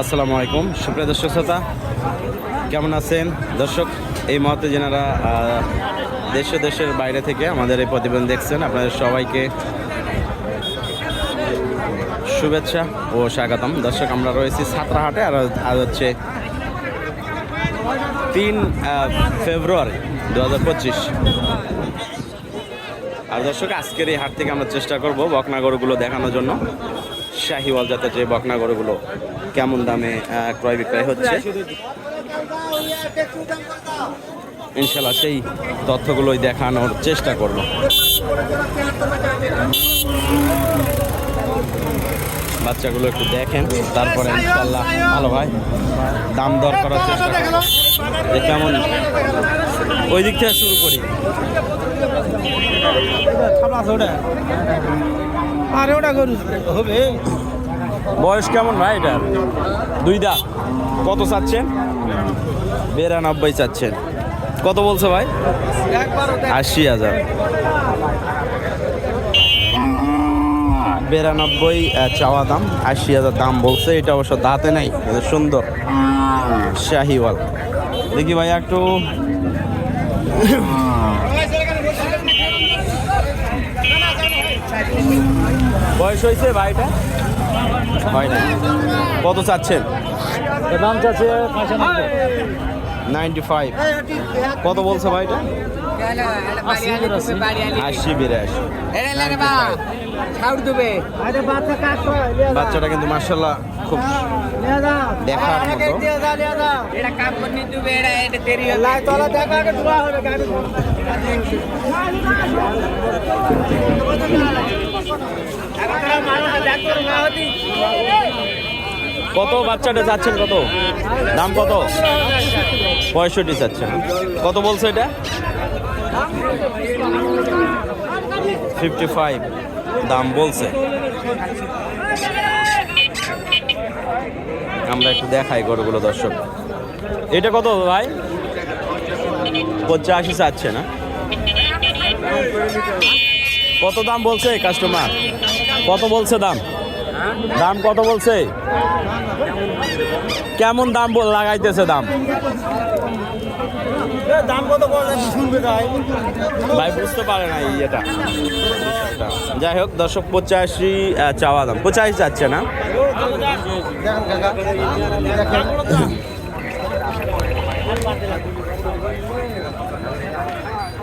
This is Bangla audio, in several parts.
আসসালামু আলাইকুম। সুপ্রিয় দর্শক শ্রোতা, কেমন আছেন? দর্শক, এই মুহূর্তে যেনারা দেশ দেশের বাইরে থেকে আমাদের এই প্রতিবেদন দেখছেন, আপনাদের সবাইকে শুভেচ্ছা ও স্বাগতম। দর্শক, আমরা রয়েছি ছাত্রাহাটে আর আজ হচ্ছে তিন ফেব্রুয়ারি দু হাজার পঁচিশ। আর দর্শক, আজকের এই হাট থেকে আমরা চেষ্টা করব বকনা গরুগুলো দেখানোর জন্য। শাহিওয়াল জাতের যে বকনা গরুগুলো কেমন দামে ক্রয় বিক্রয় হচ্ছে? ইনশাল্লাহ সেই তথ্যগুলোই দেখানোর চেষ্টা করব। বাচ্চাগুলো একটু দেখেন, তারপরে ইনশাল্লাহ ভালো ভাই দাম দর করার চেষ্টা করব। যে কেমন, ওই দিক থেকে শুরু করি। গরু। হবে। বয়স কেমন ভাই এটার? দুই দাঁত কত চাচ্ছেন? বিরানব্বই চাচ্ছেন। কত বলছে ভাই? আশি হাজার। বিরানব্বই চাওয়া দাম। আশি হাজার দাম বলছে। এটা অবশ্য দাঁতে নাই। সুন্দর। শাহিওয়াল। দেখি ভাই একটু। বয়স হয়েছে ভাইটা? হয় না কত চাচ্ছেন? দাম চাচ্ছে নাইনটি ফাইভ। কত বলছে ভাইটা? আশি বিরাশি। বাচ্চাটা কিন্তু মার্শাল্লাহ খুব দেখার মতো। দেখা কত বাচ্চাটা চাচ্ছেন কত? দাম কত? পঁয়ষট্টি চাচ্ছেন। কত বলছে এটা? Fifty five. দাম বলছে। আমরা একটু দেখাই গরুগুলো, দর্শক। এটা কত ভাই? পঁচাশি চাচ্ছে না? কত দাম বলছে কাস্টমার? কত বলছে দাম? দাম কত বলছে? কেমন দাম লাগাইতেছে দাম? দাম কত ভাই। বুঝতে পারে না বিষয়টা। যাই হোক দর্শক পঁচাশি চাওয়া দাম। পঁচাশি যাচ্ছে না?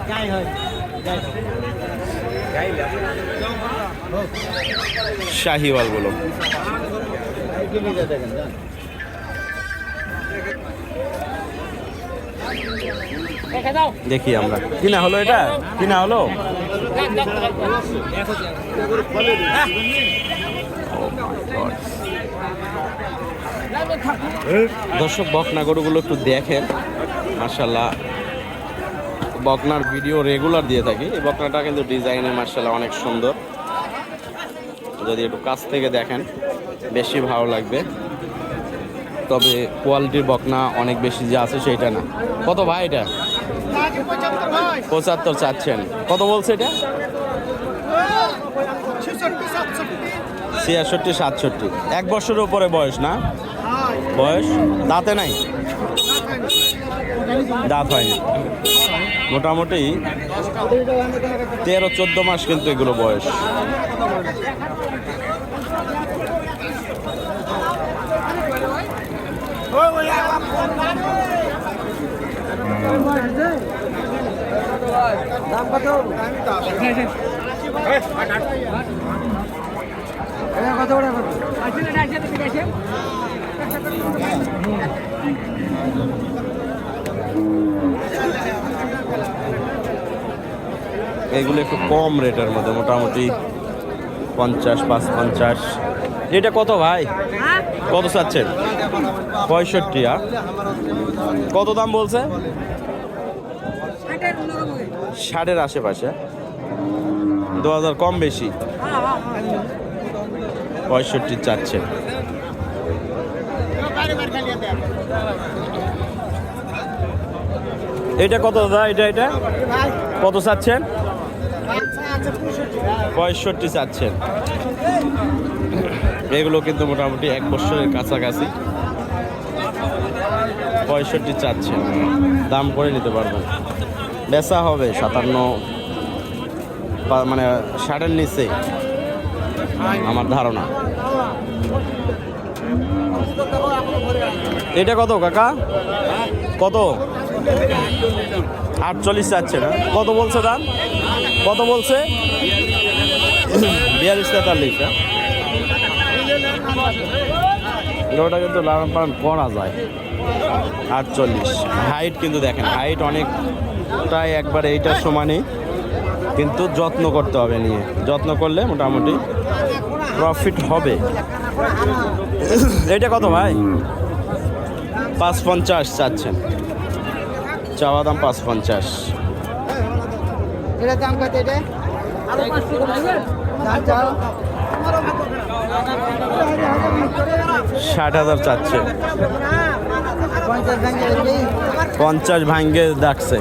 যাই হয় যাই শাহিওয়ালগুলো দেখি আমরা। কিনা হলো এটা? কিনা হলো? দর্শক বকনা গরুগুলো একটু দেখেন। মার্শাল্লাহ বকনার ভিডিও রেগুলার দিয়ে থাকি। এই বকনাটা কিন্তু ডিজাইনে মার্শাল্লাহ অনেক সুন্দর। যদি একটু কাছ থেকে দেখেন, বেশি ভালো লাগবে। তবে কোয়ালিটির বকনা অনেক বেশি যে আছে সেইটা না। কত ভাই এটা? পঁচাত্তর চাচ্ছেন। কত বলছে এটা? ছিয়াষট্টি, সাতষট্টি। এক বছরের উপরে বয়স না? বয়স? দাঁতে নাই? দাঁত হয়নি। মোটামুটি তেরো চোদ্দ মাস কিন্তু এগুলো বয়স। কত করে কত এগুলো একটু কম রেটের মধ্যে, মোটামুটি পঞ্চাশ, পাঁচ পঞ্চাশ। এটা কত ভাই? কত চাচ্ছেন? পঁয়ষট্টি আর কত দাম বলছে? ষাটের আশেপাশে। দু হাজার কম বেশি। পঁয়ষট্টি চাচ্ছে এটা কত দাদা? এটা এটা? কত চাচ্ছেন? পঁয়ষট্টি চাচ্ছেন। এগুলো কিন্তু মোটামুটি এক বছরের কাছাকাছি। পঁয়ষট্টি চাচ্ছে দাম করে নিতে পারবেন। বেচা হবে সাতান্ন মানে ষাটের নিচে। আমার ধারণা। এটা কত কাকা? কত? আটচল্লিশ চাচ্ছে না কত বলছে দাম? কত বলছে? বিয়াল্লিশ তেতাল্লিশ হ্যাঁ ওটা কিন্তু লালন পালন করা যায়। আটচল্লিশ। হাইট কিন্তু দেখেন হাইট অনেকটাই একবার এইটার সমানই। কিন্তু যত্ন করতে হবে নিয়ে। যত্ন করলে মোটামুটি প্রফিট হবে। এটা কত ভাই? পাঁচ পঞ্চাশ চাচ্ছেন। চাওয়া দাম পাঁচ পঞ্চাশ এটা দাম কত এটা? ষাট হাজার চাচ্ছে। পঞ্চাশ ভেঙে ভাঙ্গে ডাকছে।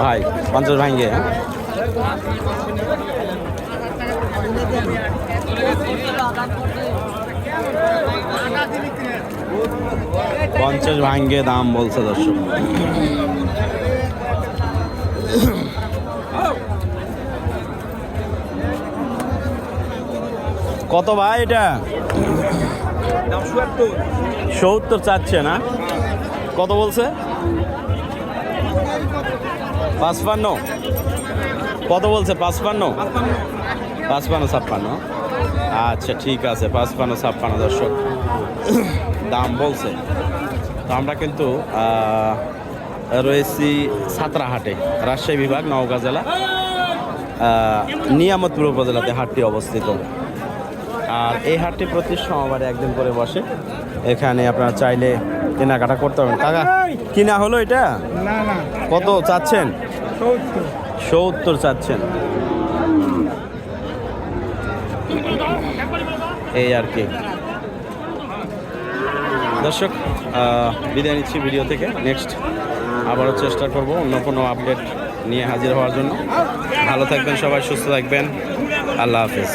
ভাই, পঞ্চাশ ভাঙ্গে? পঞ্চাশ ভাঙ্গে দাম বলছে দর্শক। কত ভাই এটা? সত্তর চাচ্ছে না কত বলছে? পাঁচপান্ন। কত বলছে? পাঁচপান্ন? পাঁচপান্ন, ছাপ্পান্ন। আচ্ছা ঠিক আছে, পাঁচপান্ন, ছাপ্পান্ন, দর্শক। দাম বলছে। তো আমরা কিন্তু রয়েছি সাতরাহাটে, রাজশাহী বিভাগ, নওগাঁ জেলা। নিয়ামতপুর উপজেলাতে হাটটি অবস্থিত। আর এই হাটটি প্রতি সোমবারে একদিন করে বসে। এখানে আপনারা চাইলে কেনাকাটা করতে পারবেন। কাকা কিনা হলো এটা? কত চাচ্ছেন? সত্তর। চাচ্ছেন। এই আর কি। দর্শক বিদায় নিচ্ছি ভিডিও থেকে। নেক্সট আবারও চেষ্টা করব অন্য কোনো আপডেট নিয়ে হাজির হওয়ার জন্য। ভালো থাকবেন সবাই সুস্থ থাকবেন। আল্লাহ হাফিজ।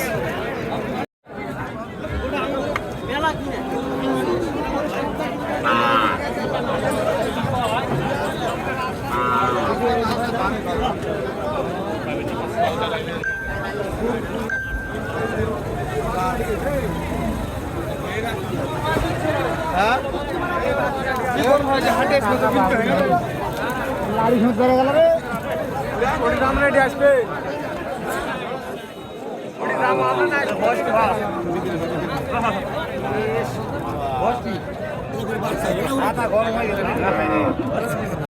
লাড়ি শুট করে গেল রে দাম রেডি আসবে দাম হবে না বসটি বসটি গরম হয়ে? গেল